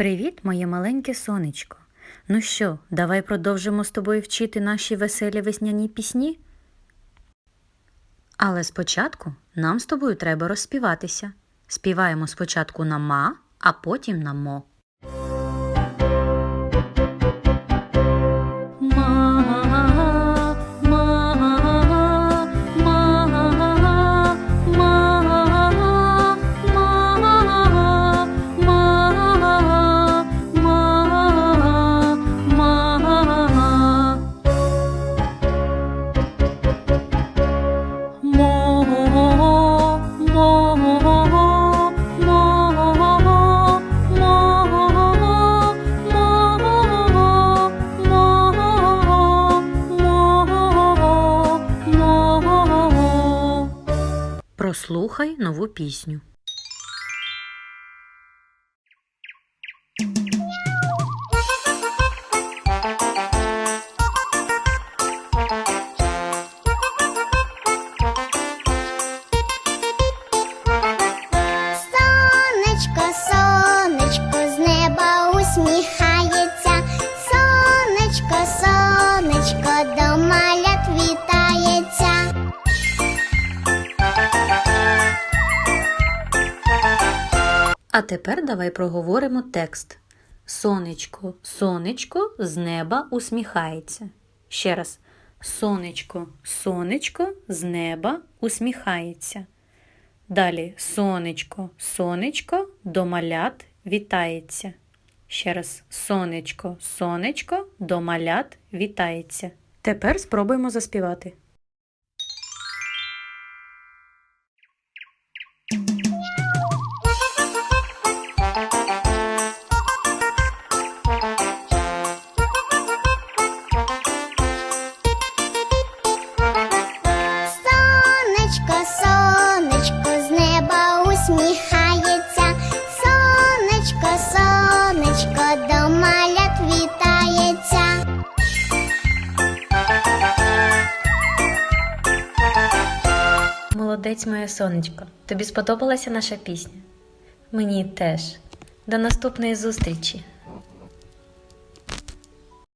Привіт, моє маленьке сонечко. Ну що, давай продовжимо з тобою вчити наші веселі весняні пісні? Але спочатку нам з тобою треба розспіватися. Співаємо спочатку на ма, а потім на мо. Прослухай нову пісню. Усміхається. Сонечко, сонечко, до А тепер давай проговоримо текст. Сонечко, сонечко з неба усміхається. Ще раз. Сонечко, сонечко з неба усміхається. Далі сонечко, сонечко до малят вітається. Ще раз сонечко, сонечко до малят вітається. Тепер спробуємо заспівати. Молодець моє сонечко. Тобі сподобалася наша пісня? Мені теж. До наступної зустрічі!